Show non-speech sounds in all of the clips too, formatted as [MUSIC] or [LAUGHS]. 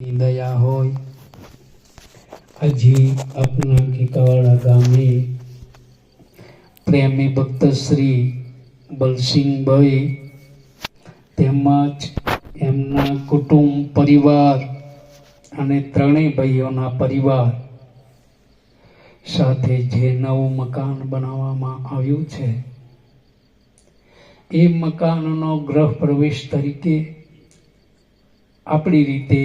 દયા હોય હજી આપના કીકાવાડા ગામે પ્રેમી ભક્ત શ્રી બલસિંહભાઈ તેમજ એમના કુટુંબ પરિવાર અને ત્રણેય ભાઈઓના પરિવાર સાથે જે નવું મકાન બનાવવામાં આવ્યું છે, એ મકાનનો ગ્રહ પ્રવેશ તરીકે આપણી રીતે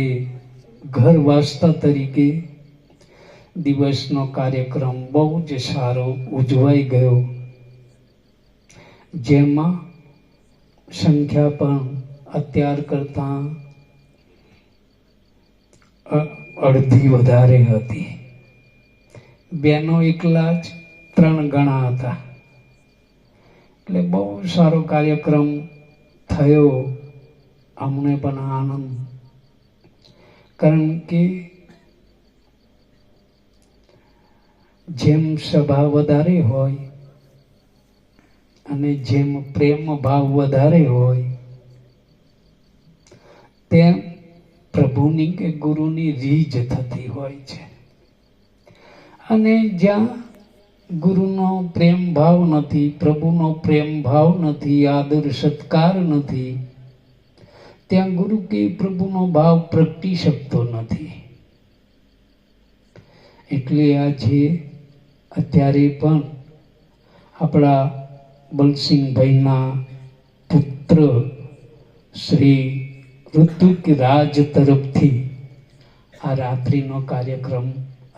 ઘર વાસતા તરીકે દિવસનો કાર્યક્રમ બહુ જ સારો ઉજવાઈ ગયો. જેમાં સંખ્યા પણ અત્યાર કરતાં અડધી વધારે હતી. બેનો એકલા જ ત્રણ ગણા હતા. એટલે બહુ સારો કાર્યક્રમ થયો. અમને પણ આનંદ કારણ કે જેમ સભા વધારે હોય અને જેમ પ્રેમ ભાવ વધારે હોય, તેમ પ્રભુની કે ગુરુની રીજ થતી હોય છે. અને જ્યાં ગુરુનો પ્રેમ ભાવ નથી, પ્રભુનો પ્રેમ ભાવ નથી, આદર સત્કાર નથી ત્યાં ગુરુ કે પ્રભુનો ભાવ પ્રગટી શકતો નથી. એટલે આજે અત્યારે પણ આપણા બલસિંહભાઈના પુત્ર શ્રી ઋતુક રાજ તરફથી આ રાત્રિનો કાર્યક્રમ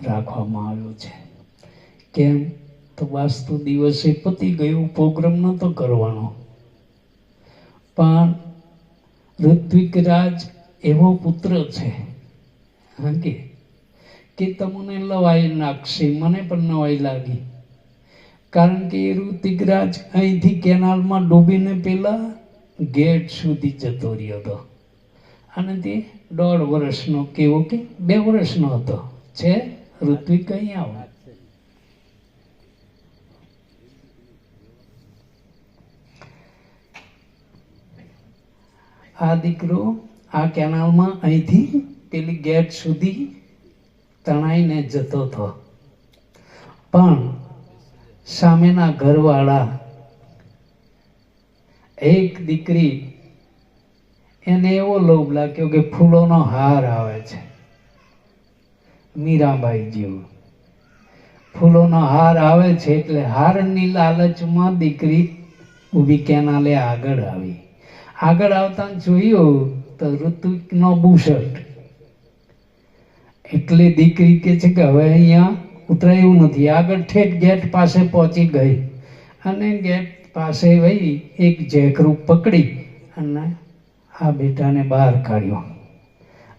રાખવામાં આવ્યો છે. કેમ? તો વાસ્તુ દિવસે પતી ગયું, પ્રોગ્રામ નહોતો કરવાનો. પણ ઋત્વિક રાજ એવો પુત્ર છે. હા કે તમને લવાઈ નાખશે, મને પણ નવાઈ લાગી. કારણ કે એ ઋતિકરાજ અહીંથી કેનાલમાં ડૂબીને પેલા ગેટ સુધી જતો રહ્યો હતો. અને તે દોઢ વર્ષનો, કેવો કે બે વર્ષનો હતો. છે ઋત્વિક અહીં આવો આ દીકરો આ કેનાલમાં અહીંથી પેલી ગેટ સુધી તણાઈને જતો હતો. પણ સામેના ઘરવાળા એક દીકરી એને એવો લોભ લાગ્યો કે ફૂલોનો હાર આવે છે. મીરાબાઈ જેવો. ફૂલોનો હાર આવે છે એટલે હારની લાલચમાં દીકરી ઊભી કેનાલે આગળ આવી. આગળ આવતા જોયું તો ઋતુકનો બુશર્ટ. એટલે દીકરી કે છે કે હવે અહીંયા ઉતરાયું નથી. આગળ ઠેઠ ગેટ પાસે પહોંચી ગઈ. અને ગેટ પાસે વહી એક જેકરૂપ પકડી અને આ બેટાને બહાર કાઢ્યો.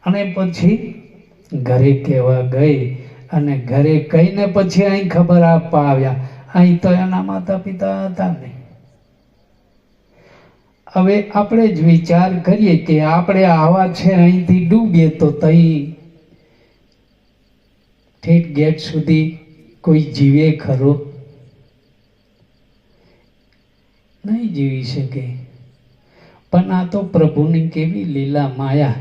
અને પછી ઘરે કહેવા ગઈ અને ઘરે કહીને પછી અહીં ખબર આપવા આવ્યા. અહીં તો એના માતા પિતા હતા નહીં. હવે આપણે જ વિચાર કરીએ કે આપણે આવા છે અહીંથી ડૂબીએ તો તઈ ઠેઠ ગેટ સુધી કોઈ જીવે ખરો? નહીં જીવી શકે. પણ આ તો પ્રભુની કેવી લીલા માયા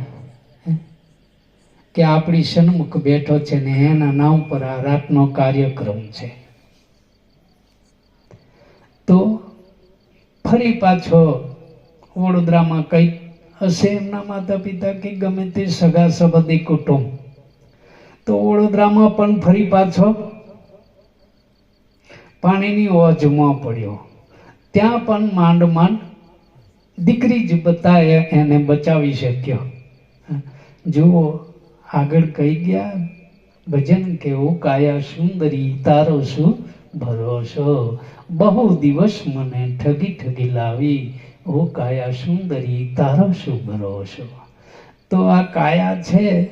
કે આપણી સન્મુખ બેઠો છે ને એના નામ પર આ રાતનો કાર્યક્રમ છે. તો ફરી પાછો વડોદરામાં કંઈક હશે એમના માતા પિતા કે ગમે તે સગા સંબંધી કુટુંબ. તો વડોદરામાં પણ ફરી પાછો પાણીની ઓજમાં પડ્યો. ત્યાં પણ માંડ માંડ દીકરી જ બતાએ એને બચાવી શક્યો. જુઓ, આગળ કહી ગયા, ભજન કેવું કાયા સુંદરી, તારો શું ભરોસો? બહુ દિવસ મને ઠગી ઠગી લાવી ઓ કાયા સુંદરી, તારો શું ભરોસો? તો આ કાયા છે,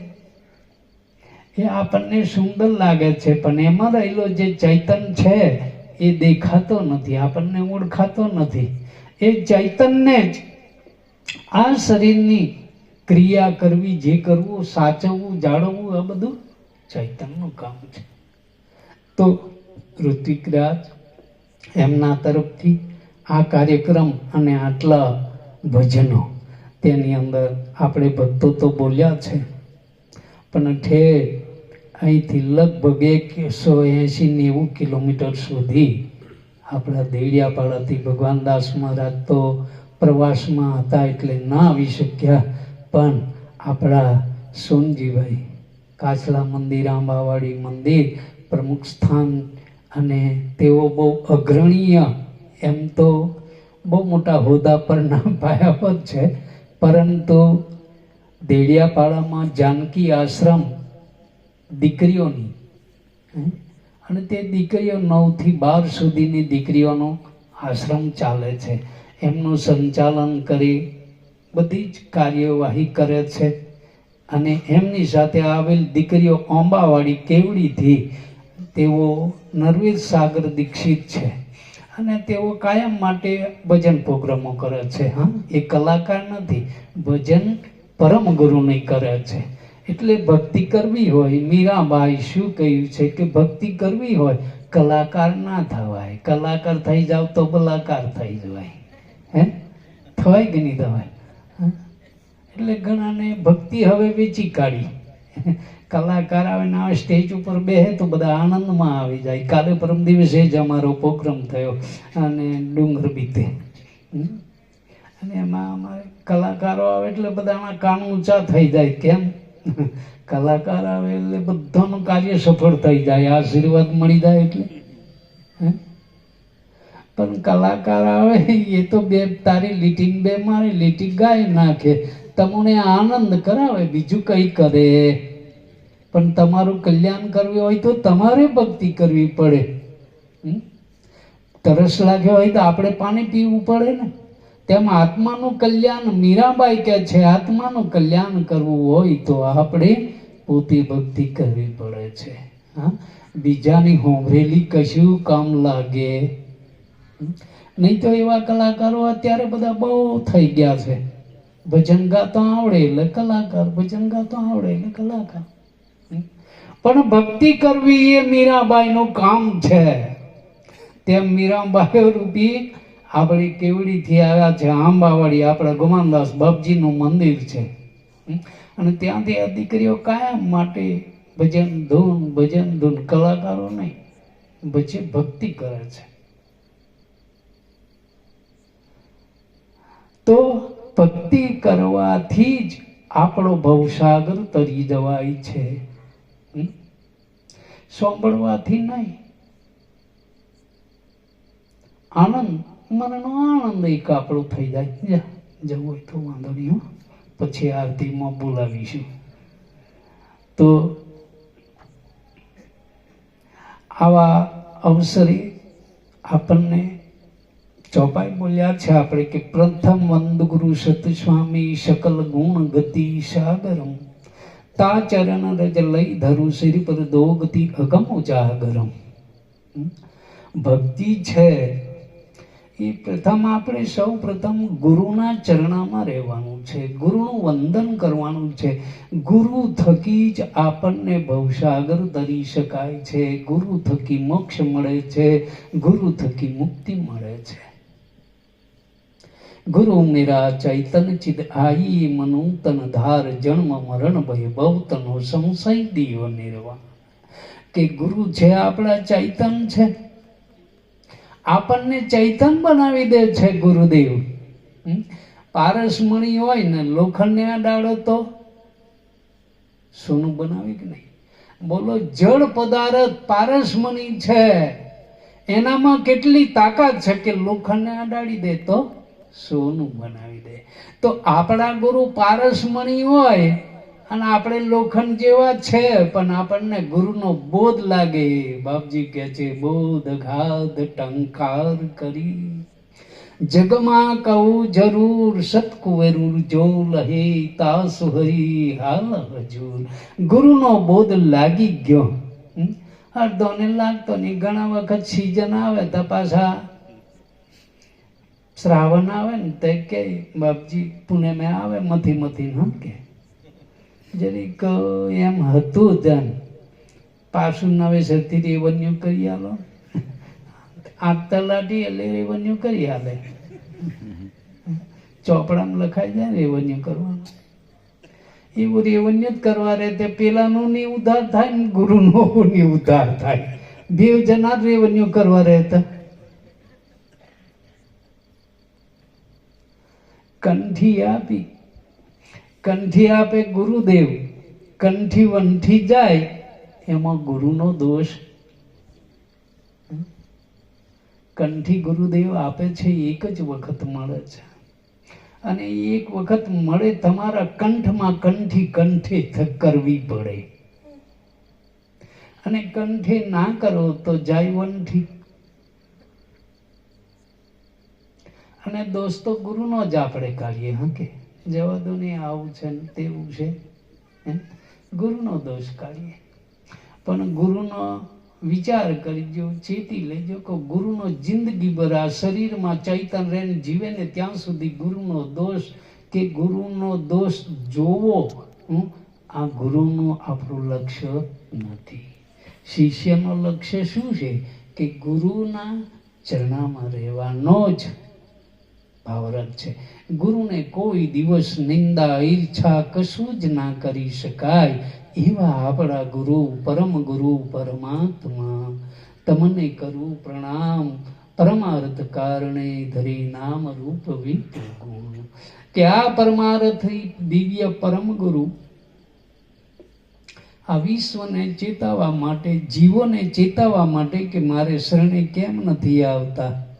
એ આપણને સુંદર લાગે છે, પણ એમાં રહેલો જે ચૈતન છે, એ દેખાતો નથી, આપણને ઓળખાતો નથી. એ ચૈતનને જ આ શરીરની ક્રિયા કરવી, જે કરવું, સાચવવું, જાળવવું, આ બધું ચૈતનનું કામ છે. તો ઋત્વિકરાજ એમના તરફથી આ કાર્યક્રમ અને આટલા ભજનો તેની અંદર આપણે ભક્તો તો બોલ્યા છે. પણ ઠેર અહીંથી લગભગ એકસો એંશી નેવું કિલોમીટર સુધી આપણા દેડિયાપાડાથી ભગવાન દાસ મહારાજ તો પ્રવાસમાં હતા એટલે ના આવી શક્યા. પણ આપણા સોનજીભાઈ કાચલા મંદિર, આંબાવાડી મંદિર પ્રમુખ સ્થાન અને તેઓ બહુ અગ્રણીય એમ તો બહુ મોટા હોદ્દા પરના પાયા છે. પરંતુ દેડિયાપાડામાં જાનકી આશ્રમ દીકરીઓની? અને તે દીકરીઓ નવથી બાર સુધીની દીકરીઓનો આશ્રમ ચાલે છે. એમનું સંચાલન કરી બધી જ કાર્યવાહી કરે છે. અને એમની સાથે આવેલ દીકરીઓ અંબાવાડી કેવડીથી, તેઓ નરવીર સાગર દીક્ષિત છે. અને તેઓ કાયમ માટે ભજન પ્રોગ્રામો કરે છે, હા? એ કલાકાર નથી, ભજન પરમ ગુરુની કરે છે. એટલે ભક્તિ કરવી હોય, મીરાબાઈ શું કહ્યું છે કે ભક્તિ કરવી હોય, કલાકાર ના થવાય. કલાકાર થઈ જાવ તો બલાકાર થઈ જવાય. હે? થવાય કે નહીં થવાય? એટલે ઘણાને ભક્તિ હવે વેચી કાઢી. કલાકાર આવે ને આવે સ્ટેજ ઉપર બેસે તો બધા આનંદમાં આવી જાય. કાલે પરમ દિવસે જ અમારો પ્રોગ્રામ થયો અને ડુંગર બીતે. અને એમાં અમારે કલાકારો આવે એટલે બધાના કાન ઊંચા થઈ જાય. કેમ? કલાકાર આવે એટલે બધાનું કાર્ય સફળ થઈ જાય. આશીર્વાદ મળી જાય એટલે? પણ કલાકાર આવે એ તો બે તારી લીટી બે મારે લીટી ગાય નાખે. તમને આનંદ કરાવે, બીજું કંઈ કરે. પણ તમારું કલ્યાણ કરવું હોય તો તમારે ભક્તિ કરવી પડે? તરસ લાગ્યો હોય તો આપણે પાણી પીવું પડે ને. તેમ આત્માનું કલ્યાણ મીરાબાઈ કે છે, આત્માનું કલ્યાણ કરવું હોય તો આપણે પોતે ભક્તિ કરવી પડે છે. હા? બીજાની હોમરેલી કશું કામ લાગે. નહીં તો એવા કલાકારો અત્યારે બધા બહુ થઈ ગયા છે. ભજન ગાતા આવડે એટલે કલાકાર ભજન ગાતા આવડે એટલે કલાકાર પણ ભક્તિ કરવી એ મીરાબાઈનું કામ છે. તેમ મીરાબાઈ રૂપી આપણે કેવડીથી આવ્યા છે, આંબાવાડી, આપણા ગુમાનદાસ બાપજીનું મંદિર છે. અને ત્યાંથી આ દીકરીઓ કાયમ માટે ભજન ધૂન ભજન ધૂન, કલાકારો નહીં, પછી ભક્તિ કરે છે. તો ભક્તિ કરવાથી જ આપણો ભવસાગર તરી જવાય છે? સાંભળવાથી નહીં. આનંદ મનનો આનંદ એક આપણો થઈ જાય. જા, જવું તો વાંધો નહીં પછી આરતીમાં બોલાવીશું. તો આવા અવસરે આપણને ચોપાઈ બોલ્યા છે આપણે કે પ્રથમ વંદ ગુરુ સત સ્વામી શકલ ગુણ ગતિ સાગરમ. તા ચરણ રજ લઈ ધરું શ્રી પર દોગતી અગમો જાગરમ હમ? ભક્તિ છે. એ પ્રથમ આપણે સૌ પ્રથમ ગુરુના ચરણામાં રહેવાનું છે. ગુરુનું વંદન કરવાનું છે. ગુરુ થકી જ આપણને ભવસાગર તરી શકાય છે. ગુરુ થકી મોક્ષ મળે છે. ગુરુ થકી મુક્તિ મળે છે. ગુરુ મેરા ચૈતન ચિદ આઈ મનુ તન ધાર જન્મ મરણ ભય ભવ તનો સંશય દીવ નિર્વાણ. કે ગુરુ છે આપણા ચૈતન છે, આપણને ચૈતન બનાવી દે છે ગુરુદેવ? પારસમણી હોય ને લોખંડને અડાડો તો સોનું બનાવે કે નહીં? બોલો, જળ પદાર્થ પારસમણી છે, એનામાં કેટલી તાકાત છે કે લોખંડને અડાડી દે તો? સોનું બનાવી દે. તો આપણા ગુરુ પારસમણી હોય અને આપણે લોખંડ જેવા છે, પણ આપણને ગુરુનો બોધ લાગે. બાપજી કહે છે, બોધ ઘાધ ટંકાર કરી. જગમાં કહું જરૂર સતકુવેરું જો લહે તાસુ હરી હાલ હજુર ગુરુનો બોધ લાગી ગયો. હમ? અડધો ને લાગતો નહીં. ઘણા વખત સિઝન આવે તો શ્રાવણ આવે ને તે કે બાપજી પુણે મેં આવે, મથી મથી ન કે. જરીક એમ હતું ધન પાછું નવે સરથી રેવન્યુ કરી આલો. આઠ તલાટી એટલે રેવન્યુ કરી આલે. ચોપડામાં લખાઈ જાય રેવન્યુ કરવાનું. એવું રેવન્યુ જ કરવા રહે તે પેલાનું ની ઉધાર થાય ને ગુરુનો ની ઉધાર થાય. બે જણા રેવન્યુ કરવા રહેતા. કંઠી આપી. કંઠી આપે ગુરુદેવ, કંઠી વંઠી જાય, એમાં ગુરુનો દોષ. કંઠી ગુરુદેવ આપે છે, એક જ વખત મળે છે. અને એક વખત મળે તમારા કંઠમાં કંઠી કંઠે કરવી પડે. અને કંઠે ના કરો તો જાય વંઠી. અને દોસ્તો, ગુરુનો જ આપણે કાઢીએ, હા કે? જવા દો ને આવું છે ને તેવું છે? ગુરુનો દોષ કાઢીએ. પણ ગુરુનો વિચાર કરજો, ચેતી લેજો કે ગુરુનો જિંદગીભર આ શરીરમાં ચૈતન રહીને જીવે ને ત્યાં સુધી ગુરુનો દોષ કે ગુરુનો દોષ જોવો આ ગુરુનું આપણું લક્ષ્ય નથી. શિષ્યનો લક્ષ્ય શું છે? કે ગુરુના ચરણામાં રહેવાનો જ ભાવરત છે. ગુરુને કોઈ દિવસ નિંદા ઈર્છા કશું જ ના કરી શકાય એવા આપણા ગુરુ, પરમ ગુરુ પરમાત્મા. તમને કરું પ્રણામ. પરમાર્થ કારણે ધરી નામ રૂપ વિત ગુણ. કે આ પરમાર્થ દિવ્ય પરમ ગુરુ. આ વિશ્વને ચેતાવવા માટે, જીવોને ચેતાવવા માટે કે મારે શરણે કેમ નથી આવતા?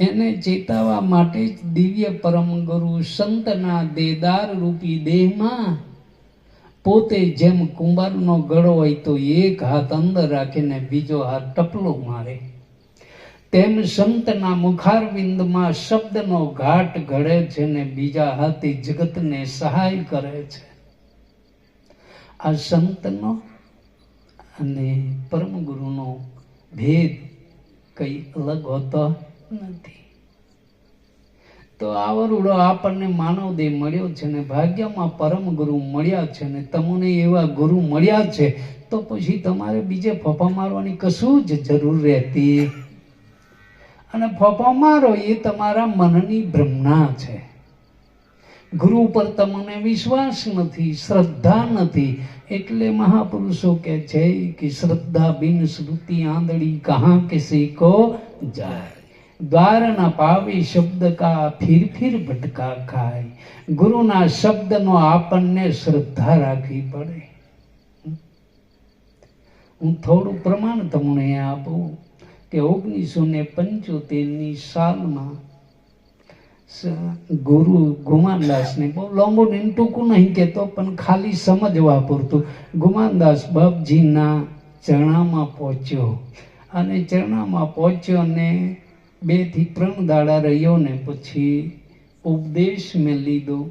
એને ચેતાવા માટે જ દિવ્ય પરમ ગુરુ સંતના દેદાર રૂપી દેહમાં પોતે જેમ કુંભારનો ગળો હોય તો એક હાથ અંદર રાખીને બીજો હાથ ટપલો મારે. તેમ સંતના મુખારવિંદમાં શબ્દનો ઘાટ ઘડે છે ને બીજા હાથે જગતને સહાય કરે છે. આ સંતનો અને પરમ ગુરુનો ભેદ કઈ અલગ હોતો? નથી. તો આવરુડો આપણને માનવ દેહ મળ્યો છે ને ભાગ્યમાં પરમ ગુરુ મળ્યા છે ને તમને એવા ગુરુ મળ્યા છે, તો પછી તમારે બીજે ફફા મારવાની કશું જ જરૂર રહેતી. અને ફફા મારો એ તમારા મનની ભ્રમણા છે. ગુરુ પર તમને વિશ્વાસ નથી, શ્રદ્ધા નથી, એટલે મહાપુરુષો કે છે કે શ્રદ્ધા બિન શ્રુતિ આંધળી કહા કે સીખો જાય. દ્વાર ના પાવી શબ્દ કા ફીર ફીર ભટકા ખાય. ગુરુના શબ્દનો આપણને શ્રદ્ધા રાખવી પડે. હું થોડું પ્રમાણ તમને આપું કે ઓગણીસો ને પંચોતેરની સાલમાં ગુરુ ગુમાનદાસને બહુ લાંબુ ને ટૂંકું નહીં કહેતો, પણ ખાલી સમજવા પૂરતું. ગુમાનદાસ બાપજીના ચરણામાં પહોંચ્યો અને ચરણામાં પહોંચ્યો ને બેથી ત્રણ દાડા રહ્યો ને પછી ઉપદેશ મેં લીધો.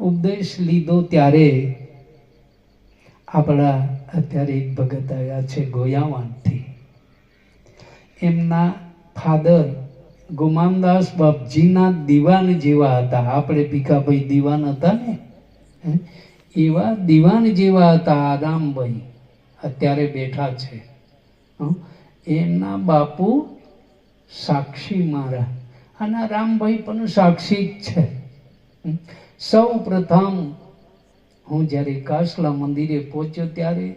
ઉપદેશ લીધો ત્યારે આપણા અત્યારે એક ભગત આવ્યા છે ગોયાવાનથી. એમના ફાધર ગુમાનદાસ બાપજીના દીવાન જેવા હતા. આપણે ભીખાભાઈ દીવાન હતા ને? એવા દીવાન જેવા હતા આરામભાઈ. અત્યારે બેઠા છે? એમના બાપુ સાક્ષી મારા. અને રામભાઈ પણ સાક્ષી જ છે. સૌ પ્રથમ હું જ્યારે કાસલા મંદિરે પહોંચ્યો ત્યારે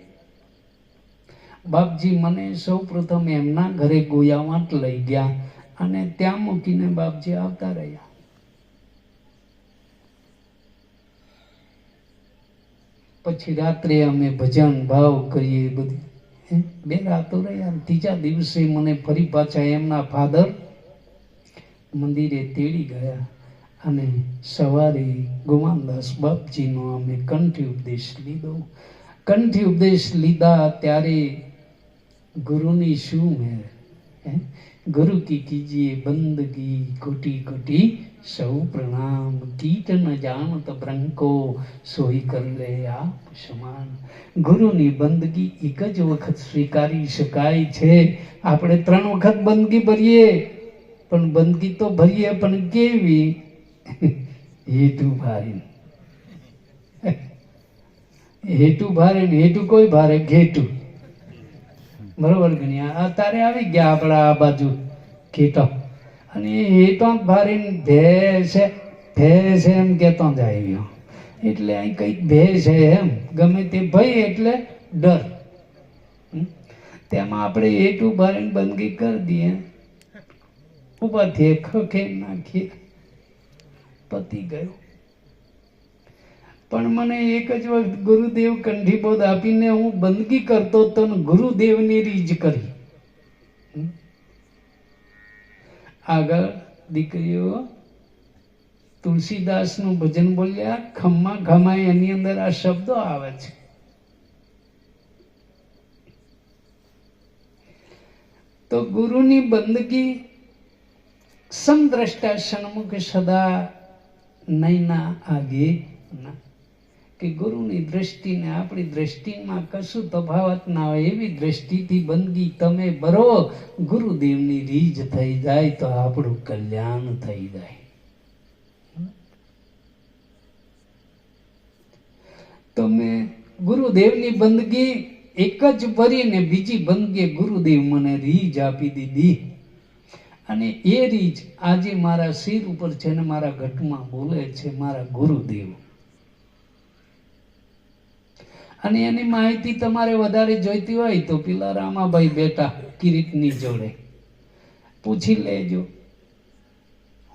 બાપજી મને સૌ પ્રથમ એમના ઘરે ગોયાવાટ લઈ ગયા અને ત્યાં મૂકીને બાપજી આવતા રહ્યા. પછી રાત્રે અમે ભજન ભાવ કરીએ બધું. હે? બે રાતો રહ્યા ત્રીજા દિવસે મને ફરી પાછા એમના ફાધર મંદિરે તેડી ગયા અને સવારે ગુમાનદાસ બાપજીનો અમે કંઠી ઉપદેશ લીધો કંઠી ઉપદેશ લીધા ત્યારે ગુરુની શું મેર હે? ગુરુ કી કીજીએ બંદગી કોટી કોટી સૌ પ્રણામ. કીટ ન જાણત બ્રંકો સોઈ કર લે આપ સમાન. ગુરુની બંદગી એક જ વખત સ્વીકારી શકાય છે. આપણે ત્રણ વખત બંદગી ભરીએ, પણ બંદગી તો ભરીએ, પણ કેવી? હેતુ ભારી હેતુ ભારે ને હેતુ કોઈ ભારે, ઘેટું. બરોબર ગણ્યા અત્યારે આવી ગયા આપણા આ બાજુ કીટો અને એ તો ભારીને ભેસે ભેસે એમ કેતો જ ગયો એટલે અહીં કંઈક ભય છે એમ, ગમે તે ભય એટલે ડર? તેમાં આપણે એટલું ભરીને બંદગી કરી દઈએ. થઈએ ખખે નાખીએ. પતી ગયું. પણ મને એક જ વખત ગુરુદેવ કંઠીબોધ આપીને હું બંદગી કરતો તો ગુરુદેવની રીજ કરી. આગળ દીકરીઓ, તુલસીદાસનું ભજન બોલ્યા, ખમ્મા ખમા એની અંદર આ શબ્દો આવે છે. તો ગુરુની બંદગી સમદ્રષ્ટા સન્મુખ સદા નૈના આગે ના. કે ગુરુની દ્રષ્ટિને આપણી દ્રષ્ટિમાં કશું તફાવત ના હોય એવી દ્રષ્ટિથી બંદગી તમે બરો, ગુરુદેવની રીજ થઈ જાય તો આપણું કલ્યાણ થઈ જાય. તમે ગુરુદેવની બંદગી એક જ ભરીને બીજી બંદગી ગુરુદેવ મને રીજ આપી દીધી. અને એ રીજ આજે મારા શિર ઉપર છે ને મારા ઘટમાં બોલે છે મારા ગુરુદેવ. અને એની માહિતી તમારે વધારે જોઈતી હોય તો પેલા રામાભાઈ બેટા કિરીટની જોડે પૂછી લેજો.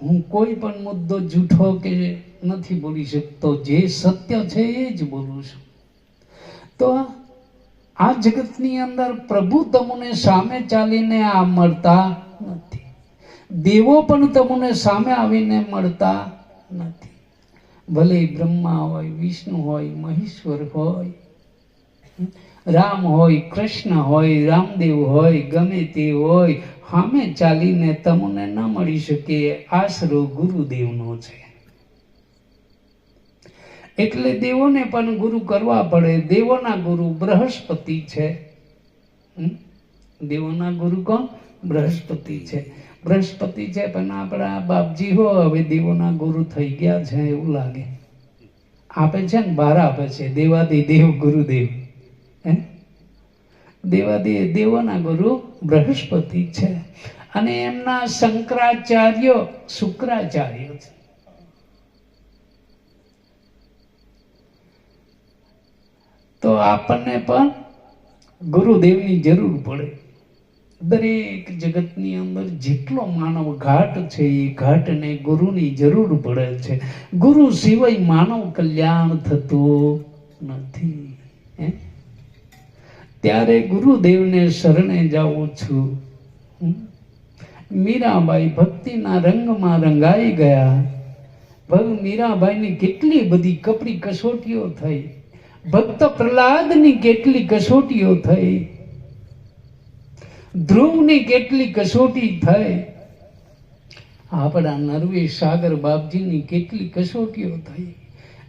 હું કોઈ પણ મુદ્દો જૂઠો કે નથી બોલી શકતો, જે સત્ય છે એ જ બોલું છું. તો આ જગતની અંદર પ્રભુ તમને સામે ચાલીને આ મળતા નથી. દેવો પણ તમને સામે આવીને મળતા નથી. ભલે બ્રહ્મા હોય, વિષ્ણુ હોય, મહેશ્વર હોય રામ હોય, કૃષ્ણ હોય, રામદેવ હોય, ગમે તે હોય સામે ચાલીને તમને ન મળી શકે આશરો ગુરુદેવનો છે. એટલે દેવોને પણ ગુરુ કરવા પડે. દેવોના ગુરુ બૃહસ્પતિ છે. દેવોના ગુરુ કોણ? બૃહસ્પતિ છે. બૃહસ્પતિ છે પણ આપણા બાપજી હો, હવે દેવોના ગુરુ થઈ ગયા છે એવું લાગે. આપે છે ને બહાર આપે છે. દેવાદી દેવ ગુરુદેવ. હે? દેવોના ગુરુ બૃહસ્પતિ છે. અને એમના શંકરાચાર્ય શુક્રાચાર્ય છે. તો આપણને પણ ગુરુદેવની જરૂર પડે. દરેક જગતની અંદર જેટલો માનવ ઘાટ છે, એ ઘાટને ગુરુની જરૂર પડે છે. ગુરુ સિવાય માનવ કલ્યાણ થતું નથી. હે? ત્યારે ગુરુદેવને શરણે જાઉં છું. મીરાબાઈ ભક્તિના રંગમાં રંગાઈ ગયા. ભગ મીરાબાઈની કેટલી બધી કપરી કસોટીઓ થઈ. ભક્ત પ્રહલાદની કેટલી કસોટીઓ થઈ. ધ્રુવની કેટલી કસોટી થઈ. આપણા નરવી સાગર બાપજીની કેટલી કસોટીઓ થઈ.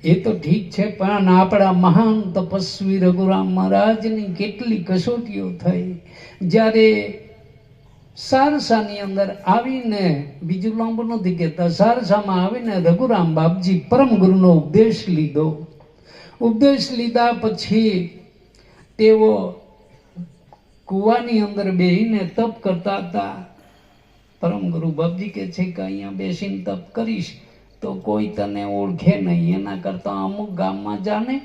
એ તો ઠીક છે, પણ આપણા મહાન તપસ્વી રઘુરામ મહારાજની કેટલી કસોટીઓ થઈ. જ્યારે સારસાની અંદર આવીને, બીજું લાંબુ નથી કહેતા, સારસામાં આવીને રઘુરામ બાપજી પરમ ગુરુનો ઉપદેશ લીધો. ઉપદેશ લીધા પછી તેઓ કૂવાની અંદર બેહીને તપ કરતા હતા. પરમ ગુરુ બાપજી કે છે કે અહીંયા બેસીને તપ કરીશ. તો કોઈ તને ઓળખે નહીં. એના કરતા અમુક ગામમાં જાને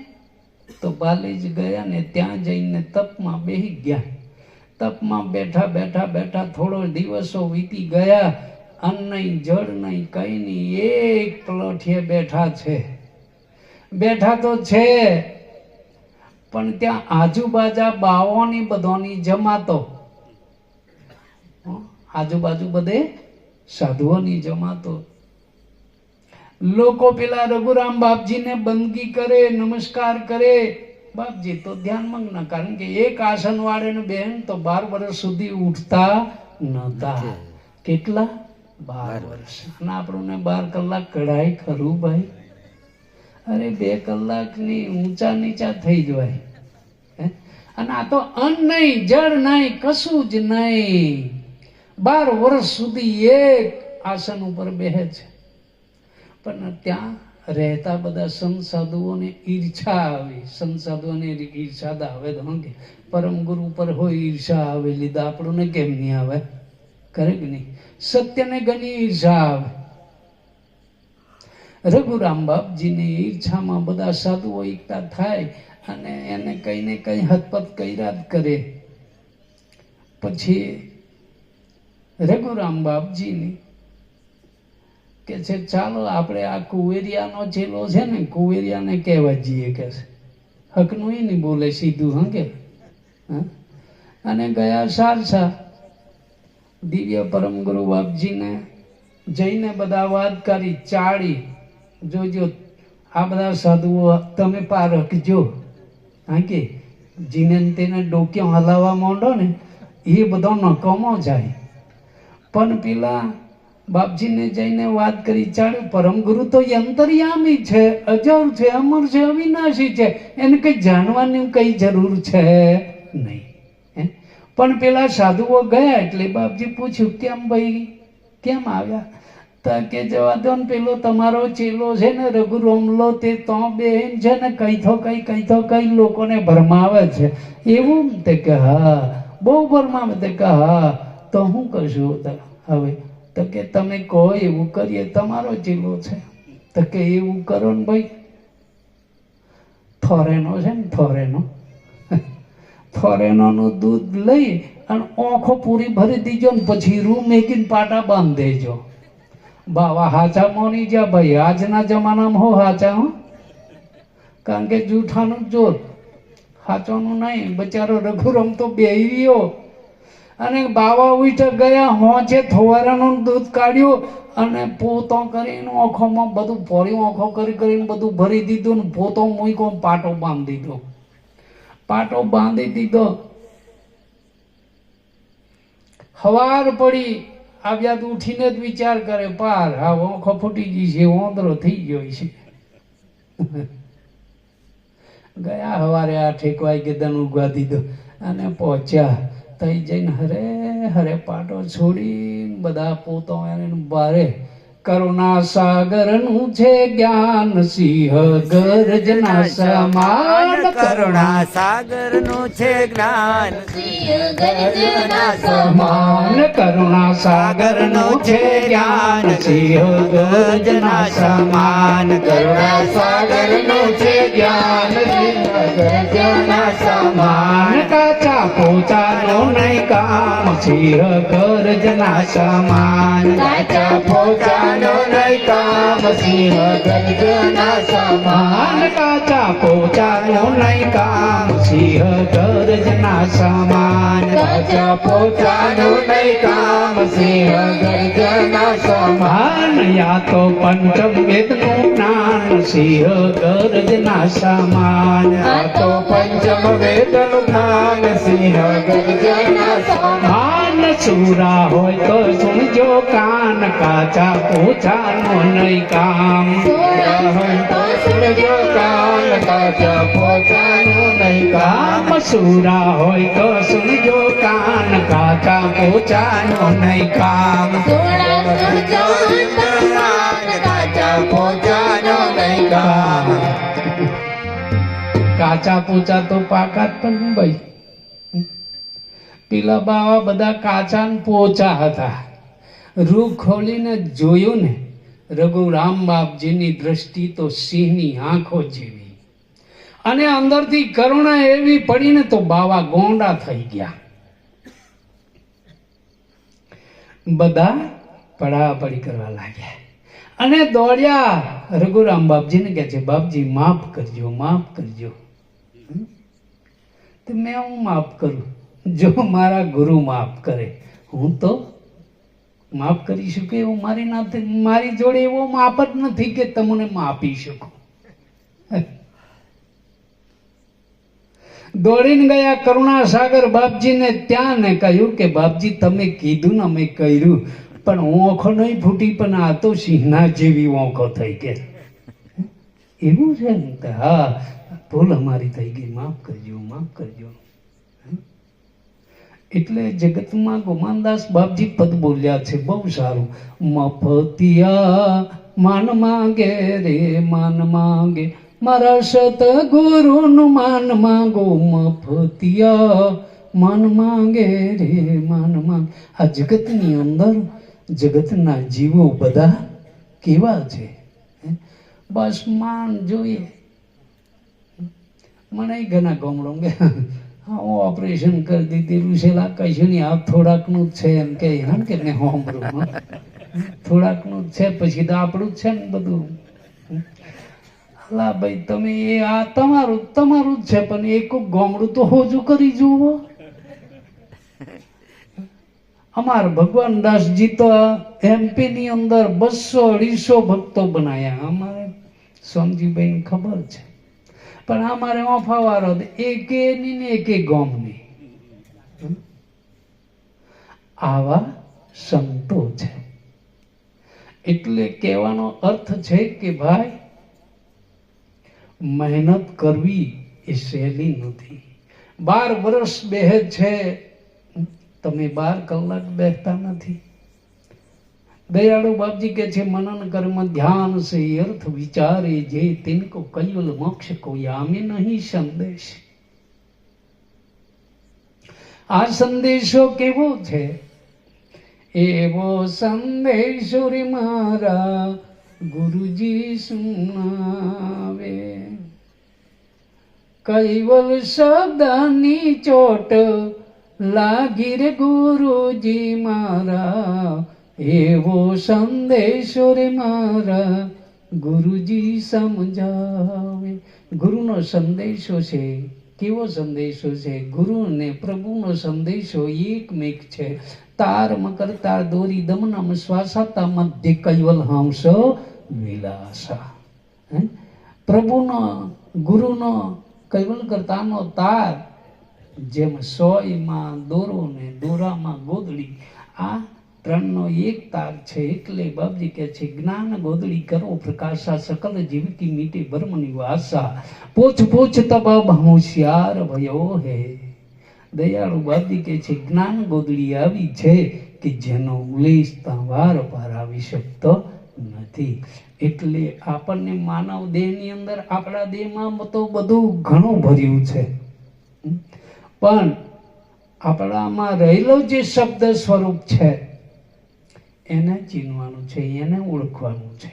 તો બાલેજ ગયા ને ત્યાં જઈને તપમાં બેહી ગયા. તપમાં બેઠા બેઠા બેઠા થોડો દિવસો વીતી ગયા. અન્ન નહીં, જળ નહીં, કઈ નહીં. એક પલોઠીએ બેઠા છે. બેઠા તો છે, પણ ત્યાં આજુબાજા બાવોની બધોની જમાતો. આજુબાજુ બધે સાધુઓની જમાતો. લોકો પેલા રઘુરામ બાપજીને બંદગી કરે નમસ્કાર કરે. બાપજી તો ધ્યાન મગ્ન કારણ કે એક આસન વાળે બેન તો બાર વર્ષ સુધી ઉઠતા નતા કેટલા? બાર વર્ષ. અને આપણને બાર કલાક કઢાઈ ખરું ભાઈ? અરે બે કલાકની ઊંચા નીચા થઈ જવાય. હે? અને આ તો અન્ન નહીં જળ નહીં કશું જ નહીં. બાર વર્ષ સુધી એક આસન ઉપર બેહે છે. પણ ત્યાં રહેતા બધા સંત સાધુઓને ઈર્ષા આવે. સંત સાધુઓને ઈર્ષા આવે તો કે? પરમ ગુરુ પર હોય ઈર્ષા આવે, લીધા આપણને કેમ નહીં આવે? કરે કે નહીં? સત્યને ઘણી ઈર્ષા આવે. રઘુરામ બાપજીની ઈર્ષામાં બધા સાધુઓ એકતા થાય અને એને કંઈ ને કંઈ હતપત કર્યા જ કરે. પછી રઘુરામ બાપજીની કે છે, ચાલો આપણે આ કુવેરિયાનો ચેલો છે ને, કુવેરિયાને કહેવા જઈએ કે છે. હકનું એ નહીં બોલે સીધું, હં કે? હં? અને ગયા સારસા, દિવ્ય પરમ ગુરુ બાપજીને જઈને બધા વાત કરી, ચાળી, જોજો, આ બધા સાધુઓ તમે પાર હકજો હા કે? જીને તેને ડોક્યો હલાવવા માંડો ને, એ બધો નકામો જાય. પણ પેલા બાપજીને જઈને વાત કરી ચાલ્યું પરમ ગુરુ તો અંતર્યામી છે, અજર છે, અમર છે, અવિનાશી છે, એને કઈ જાણવાની કઈ જરૂર છે નહીં? પણ પેલા સાધુઓ ગયા એટલે બાપજી પૂછ્યું, કેમ ભાઈ? કેમ આવ્યા? તો કે, જવા દો ને પેલો તમારો ચેલો છે ને, રઘુ રોમલો, તે તો બેન છે ને કઈ તો કઈ કઈ તો કઈ લોકોને ભરમાવે છે. એવું તે કે, હા. બહુ ભરમાવે, તે કે, હા. તો હું કરશું તો હવે તો કે તમે કહો એવું કરીએ, તમારો ચેલો છે. તો કે એવું કરો ને ભાઈ. થોરેનો છે ને થોરેનો ફોરેનોનું દૂધ લઈ અને ઓખો પૂરી ભરી દીજો ને પછી રૂ મેકીને પાટા બાંધી દેજો. બાવા હાચા મોની જા ભાઈ, આજના જમાનામાં હો હાચા, હો. કારણ કે જૂઠાનું જોર. હાચોનું નહીં, બચારો રઘુરમ તો બેહ્યો અને બાવા ઉઠ ગયા હોંચે થવારાનું દૂધ કાઢ્યું અને પોતો કરીને ઓખોમાં બધું ભર્યું, ઓખો કરી કરીને બધું ભરી દીધું ને પોતો મૂક્યો પાટો બાંધી દીધો. પાટો બાંધી દીધો. હવાર પડી, આવ્યા તો ઉઠીને જ વિચાર કરે, પાર હા ઓંખો ફૂટી ગઈ છે ઓંદરો થઈ ગયો છે. ગયા હવારે આ એક વાગે દન ઉગવા દીધો અને પહોંચ્યા. તઈ જઈને હરે હરે પાટો છોડી બધા પોતો એને બારે કરુણા સાગરનું છે જ્ઞાન સિંહ ગર્જના સમાન કરુણા. સાગરનું છે જ્ઞાન સમાન કરુણા સાગરનું છે જ્ઞાન સિંહ ગર્જના સમાન કરુણા સાગરનું છે જ્ઞાન ગર્જના સમાન. કાચા પોતાનો નહીં કામ સિંહ ગર્જના સમાન. કાચા પોતાનો નહીં કામ સિંહ ગર્જના સમાન કાચા પોતાનો નહીં કામ સિંહ ગર્જના સમાન કાચા પોતાનો નહીં કામ સિંહ ગર્જના સમાન યા તો પંચમ વેદનું જ્ઞાન સિંહ ગર્જના સમાન. યા તો પંચમ વેદનું જ્ઞાન સિંહ ગર્જના સમાન સુરા હોય તો સુનજો કાન કાચા પોતાનો નહીં કામ. સુરા હોય તો સુનજો કાન કાચા પોતાનો નહીં કામ. સુરા હોય તો સુનજો કાન કાચા પોતાનો નહીં કામ. કાચા પોતાનો નહીં કામ. કાચા પોચા તો પાકા જ પણ ભાઈ. પેલા બાવા બધા કાચા ને પોચા હતા. રૂ ખોલીને જોયું ને, રઘુરામ બાપજીની દ્રષ્ટિ તો સિંહની આંખો જેવી. અને અંદરથી કરુણા એવી પડીને તો બાવા ગોંડા થઈ ગયા. બધા પડાપડી કરવા લાગ્યા. અને દોડ્યા. રઘુરામ બાપજીને કહે છે, બાપજી, માફ કરજો માફ કરજો. તો મેં હું માફ કરું? જો મારા ગુરુ માફ કરે, હું તો માફ કરી શકું એવું મારી નાથે મારી જોડે એવો માપ જ નથી કે તમને માપી શકું. દોડીને ગયા કરુણાસાગર બાપજીને ત્યાં ને કહ્યું કે, બાપજી, તમે કીધું ને અમે કર્યું, પણ ઓંખો નહીં ફૂટી, પણ આ તો સિંહના જેવી ઓંખો થઈ ગઈ એવું છે હા, ભૂલ અમારી થઈ ગઈ, માફ કરજો માફ કરજો. એટલે જગતમાં ગોમાનદાસ બાપજી પદ બોલ્યા છે, બહુ સારું. મફતિયા માન માંગે રે, માન માંગે. મારા સતગુરુનું માન માંગો, મફતિયા માન માંગે રે, માન માંગે. આ જગતની અંદર, જગતના જીવો બધા કેવા છે? બસ માન જોઈએ. મને ઘણા ગમડો કે હા ઓપરેશન કરી દીધેલું છે લા કહીશું નહીં આ થોડાકનું જ છે, એમ કે, હા કે ને હોમરું થોડાકનું જ છે, પછી તો આપણું જ છે ને બધું. લા ભાઈ, તમે એ, આ તમારું તમારું જ છે, પણ એક ગોમડું તો હોજું કરી જુઓ. અમાર ભગવાન દાસજી તો એમપી ની અંદર બસો અઢીસો ભક્તો બનાયા. અમારે સોમજીભાઈ ખબર છે. પણ અમારે ઓફાવારો એકે ની ને એકે ગોમની આવા સંતો છે. એટલે કહેવાનો અર્થ છે કે ભાઈ, મહેનત કરવી એ સહેલી નથી. બાર વર્ષ બેહે છે. તમે બાર કલાક બેસતા નથી. દયાળુ બાપજી કે છે, મનન કર્મ ધ્યાન સે અર્થ વિચારે જે તિનકો કૈવલ મોક્ષ કોઈ આમે નહીં સંદેશ. આ સંદેશો કેવો છે? એવો સંદેશો રે મારા ગુરુજી સુનાવે. કૈવલ શબ્દની ચોટ લાગી રે ગુરુજી મારા એવો સંદેશો રે મારા ગુરુજી સમજાવે. ગુરુનો સંદેશો છે, કેવો સંદેશો છે? ગુરુ અને પ્રભુનો સંદેશો એકમેક છે. તાર મકર, તાર દોરી દમનમ શ્વાસાતા મધ્ય કૈવલ હંસ વિલાસા? પ્રભુનો, ગુરુનો કૈવલ કરતાનો તાર જેમ સોયમાં દોરો ને દોરામાં ગોદડી. આ ત્રણનો એક તાર છે એટલે બાપજી કહે છે, જ્ઞાન ગોદડી કરો, પ્રકાશા સકલ જીવકી મીટી ભર્મની વાસા. પોછ પોછ તબાબ હોશિયાર ભયો હે. દયાળુ બાપજી કહે છે, જ્ઞાન ગોદડી આવી છે કે જેનો ઉલ્લેખ વાર પાર આવી શકતો નથી. એટલે આપણને માનવ દેહની અંદર, આપણા દેહમાં તો બધું ઘણું ભર્યું છે. પણ આપણામાં રહેલો જે શબ્દ સ્વરૂપ છે એને ચીનવાનું છે એને ઓળખવાનું છે.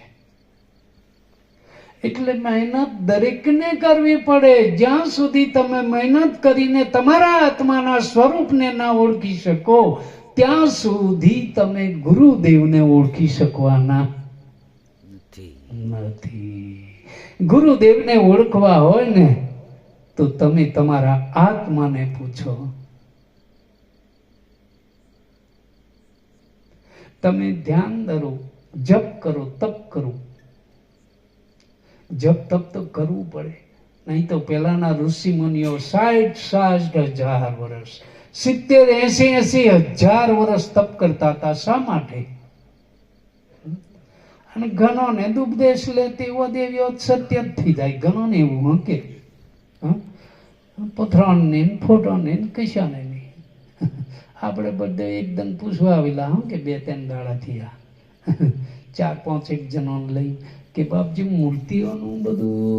એટલે મહેનત દરેકને કરવી પડે. જ્યાં સુધી તમે મહેનત કરીને તમારા આત્માના સ્વરૂપને ના ઓળખી શકો ત્યાં સુધી તમે ગુરુદેવને ઓળખી શકવાના નથી. ગુરુદેવને ઓળખવા હોય ને તો તમે તમારા આત્માને પૂછો. તમે ધ્યાન ધરો, જપ કરો, તપ કરો. જપ, તપ તો કરવું પડે. નહીં તો પહેલાના ઋષિ મુનિઓ સાઠ સાઠ હજાર વર્ષ, સિત્તેર, એસી એસી હજાર વર્ષ તપ કરતા હતા. શા માટે? અને ઘણો ને ઉપદેશ લે તેવો દેવીઓ સત્ય થઈ જાય. ઘણો ને એવું હં કે. હં? પથરાણ ને ફોટો ને ને કશાને આપણે બધે એકદમ પૂછવા આવેલા, હા, કે બે ત્રણ દાડા થયા? [LAUGHS] ચાર પાંચ એક જણોને લઈ કે, બાપજી, મૂર્તિઓનું બધું